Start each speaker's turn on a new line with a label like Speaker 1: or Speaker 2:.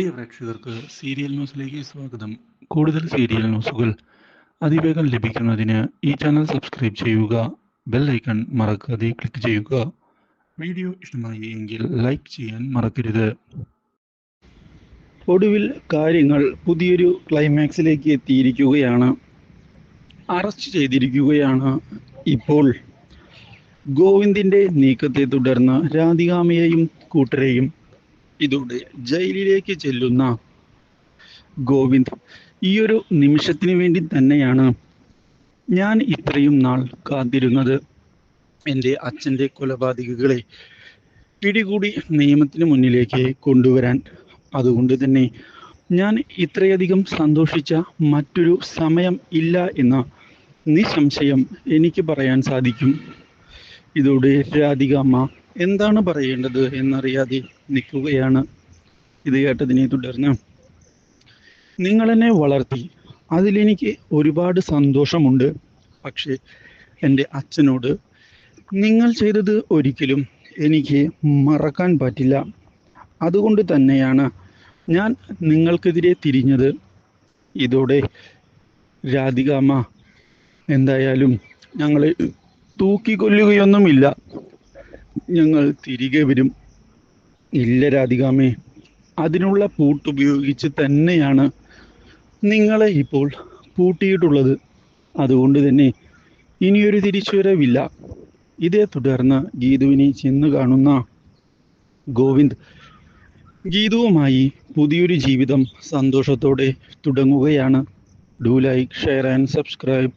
Speaker 1: പ്രിയ പ്രേക്ഷകർക്ക് സീരിയൽ ന്യൂസിലേക്ക് സ്വാഗതം. കൂടുതൽ സീരിയൽ ന്യൂസുകൾ അതിവേഗം ലഭിക്കുന്നതിന് ഈ ചാനൽ സബ്സ്ക്രൈബ് ചെയ്യുക ബെൽ ഐക്കൺ മറക്കാതെ ക്ലിക്ക് ചെയ്യുക. വീഡിയോ ഇഷ്ടമായി എങ്കിൽ ലൈക്ക് ചെയ്യാൻ മറക്കരുത്. ഒടുവിൽ കാര്യങ്ങൾ പുതിയൊരു ക്ലൈമാക്സിലേക്ക് എത്തിയിരിക്കുകയാണ്. അറസ്റ്റ് ചെയ്തിരിക്കുകയാണ് ഇപ്പോൾ. ഗോവിന്ദിന്റെ നീക്കത്തെ തുടർന്ന് രാധികാമയെയും കൂട്ടരെയും ഇതോടെ ജയിലിലേക്ക് ചെല്ലുന്ന ഗോവിന്ദ് ഈ ഒരു നിമിഷത്തിന് വേണ്ടി തന്നെയാണ് ഞാൻ ഇത്രയും നാൾ കാത്തിരുന്നത്. എന്റെ അച്ഛന്റെ കൊലപാതകികളെ പിടികൂടി നിയമത്തിന് മുന്നിലേക്ക് കൊണ്ടുവരാൻ. അതുകൊണ്ട് തന്നെ ഞാൻ ഇത്രയധികം സന്തോഷിച്ച മറ്റൊരു സമയം ഇല്ല എന്ന നിസ്സംശയം എനിക്ക് പറയാൻ സാധിക്കും. ഇതോടെ രാധികാമ്മ എന്താണ് പറയേണ്ടത് എന്നറിയാതെ നിൽക്കുകയാണ് ഇത് കേട്ടതിനെ തുടർന്ന്. നിങ്ങൾ എന്നെ വളർത്തി അതിലെനിക്ക് ഒരുപാട് സന്തോഷമുണ്ട്. പക്ഷേ എന്റെ അച്ഛനോട് നിങ്ങൾ ചെയ്തത് ഒരിക്കലും എനിക്ക് മറക്കാൻ പറ്റില്ല. അതുകൊണ്ട് തന്നെയാണ് ഞാൻ നിങ്ങൾക്കെതിരെ തിരിഞ്ഞത്. ഇതോടെ രാധികാമ്മ എന്തായാലും ഞങ്ങളെ തൂക്കിക്കൊല്ലുകയൊന്നുമില്ല. ഞങ്ങൾ തിരികെ വരും. ഇല്ല രാധികാമേ. അതിനുള്ള പൂട്ടുപയോഗിച്ച് തന്നെയാണ് നിങ്ങളെ ഇപ്പോൾ പൂട്ടിയിട്ടുള്ളത്. അതുകൊണ്ട് തന്നെ ഇനിയൊരു തിരിച്ചുവരവില്ല. ഇതേ തുടർന്ന് ഗീതുവിനെ ചെന്ന് കാണുന്ന ഗോവിന്ദ് ഗീതുവുമായി പുതിയൊരു ജീവിതം സന്തോഷത്തോടെ തുടങ്ങുകയാണ്. Do like share and subscribe